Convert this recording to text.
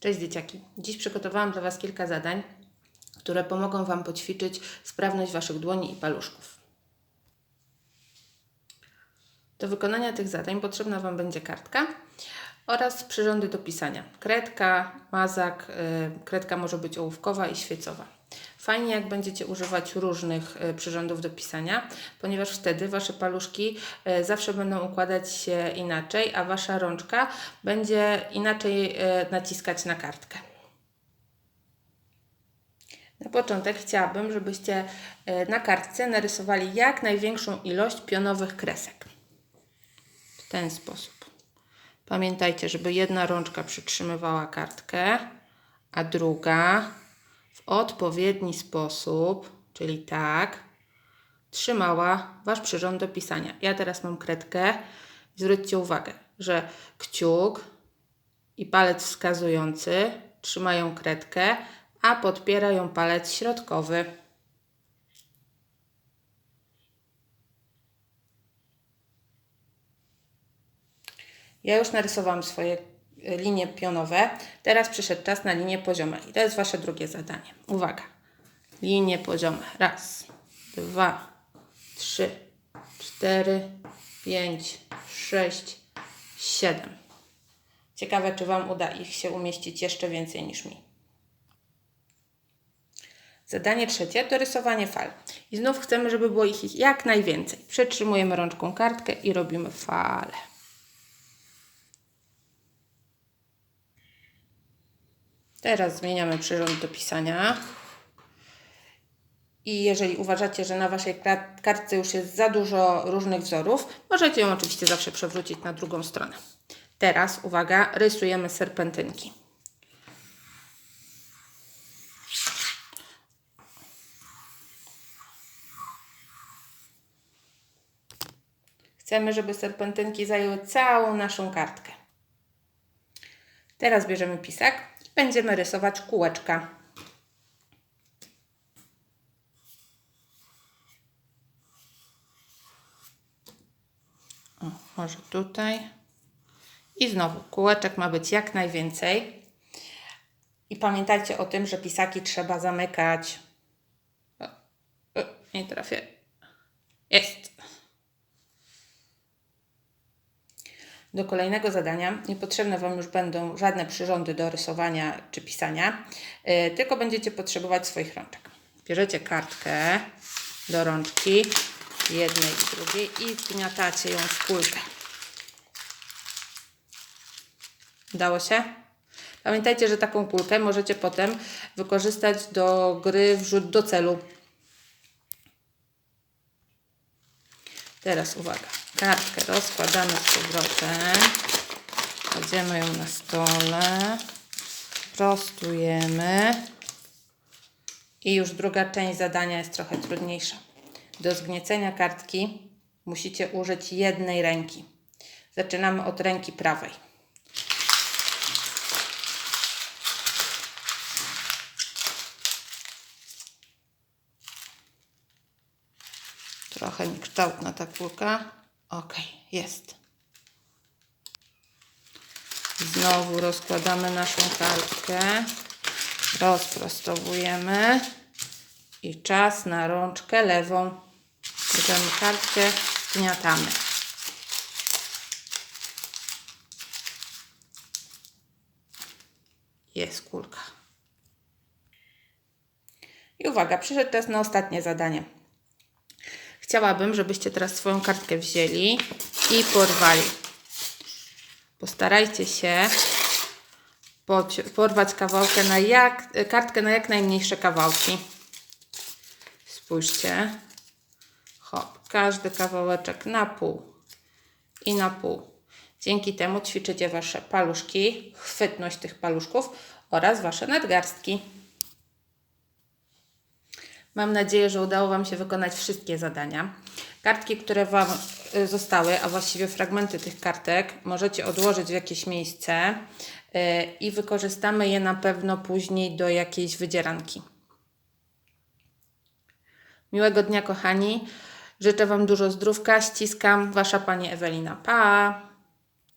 Cześć dzieciaki. Dziś przygotowałam dla Was kilka zadań, które pomogą Wam poćwiczyć sprawność Waszych dłoni i paluszków. Do wykonania tych zadań potrzebna Wam będzie kartka oraz przyrządy do pisania. Kredka, mazak, y, kredka może być ołówkowa i świecowa. Fajnie jak będziecie używać różnych y, przyrządów do pisania, ponieważ wtedy Wasze paluszki y, zawsze będą układać się inaczej, a Wasza rączka będzie inaczej naciskać na kartkę. Na początek chciałabym, żebyście na kartce narysowali jak największą ilość pionowych kresek. W ten sposób. Pamiętajcie, żeby jedna rączka przytrzymywała kartkę, a druga w odpowiedni sposób, czyli tak, trzymała Wasz przyrząd do pisania. Ja teraz mam kredkę. Zwróćcie uwagę, że kciuk i palec wskazujący trzymają kredkę, a podpiera ją palec środkowy. Ja już narysowałam swoje y, linie pionowe. Teraz przyszedł czas na linie poziome. I to jest Wasze drugie zadanie. Uwaga. Linie poziome. Raz, dwa, trzy, cztery, pięć, sześć, siedem. Ciekawe, czy Wam uda ich się umieścić jeszcze więcej niż mi. Zadanie trzecie to rysowanie fal. I znów chcemy, żeby było ich jak najwięcej. Przetrzymujemy rączką kartkę i robimy fale. Teraz zmieniamy przyrząd do pisania. I jeżeli uważacie, że na Waszej kartce już jest za dużo różnych wzorów, możecie ją oczywiście zawsze przewrócić na drugą stronę. Teraz, uwaga, rysujemy serpentynki. Chcemy, żeby serpentynki zajęły całą naszą kartkę. Teraz bierzemy pisak będziemy rysować kółeczka. O, może tutaj. I znowu kółeczek ma być jak najwięcej. I pamiętajcie o tym, że pisaki trzeba zamykać. O, o, nie trafię. Jest. Do kolejnego zadania niepotrzebne Wam już będą żadne przyrządy do rysowania czy pisania, yy, tylko będziecie potrzebować swoich rączek. Bierzecie kartkę do rączki, jednej i drugiej i wgniatacie ją w kulkę. Udało się? Pamiętajcie, że taką kulkę możecie potem wykorzystać do gry wrzut do celu. Teraz uwaga, kartkę rozkładamy z powrotem, kładziemy ją na stole, prostujemy i już druga część zadania jest trochę trudniejsza. Do zgniecenia kartki musicie użyć jednej ręki. Zaczynamy od ręki prawej. Trochę niekształtna ta kulka. Ok, jest. Znowu rozkładamy naszą kartkę. Rozprostowujemy. I czas na rączkę lewą. Bierzemy kartkę, zgniatamy. Jest kulka. I uwaga, przyszedł czas na ostatnie zadanie. Chciałabym, żebyście teraz swoją kartkę wzięli i porwali. Postarajcie się porwać kawałkę na jak, kartkę na jak najmniejsze kawałki. Spójrzcie. Hop, każdy kawałeczek na pół i na pół. Dzięki temu ćwiczycie Wasze paluszki, chwytność tych paluszków oraz Wasze nadgarstki. Mam nadzieję, że udało Wam się wykonać wszystkie zadania. Kartki, które Wam y, zostały, a właściwie fragmenty tych kartek, możecie odłożyć w jakieś miejsce y, i wykorzystamy je na pewno później do jakiejś wydzieranki. Miłego dnia, kochani. Życzę Wam dużo zdrówka. Ściskam. Wasza Pani Ewelina. Pa!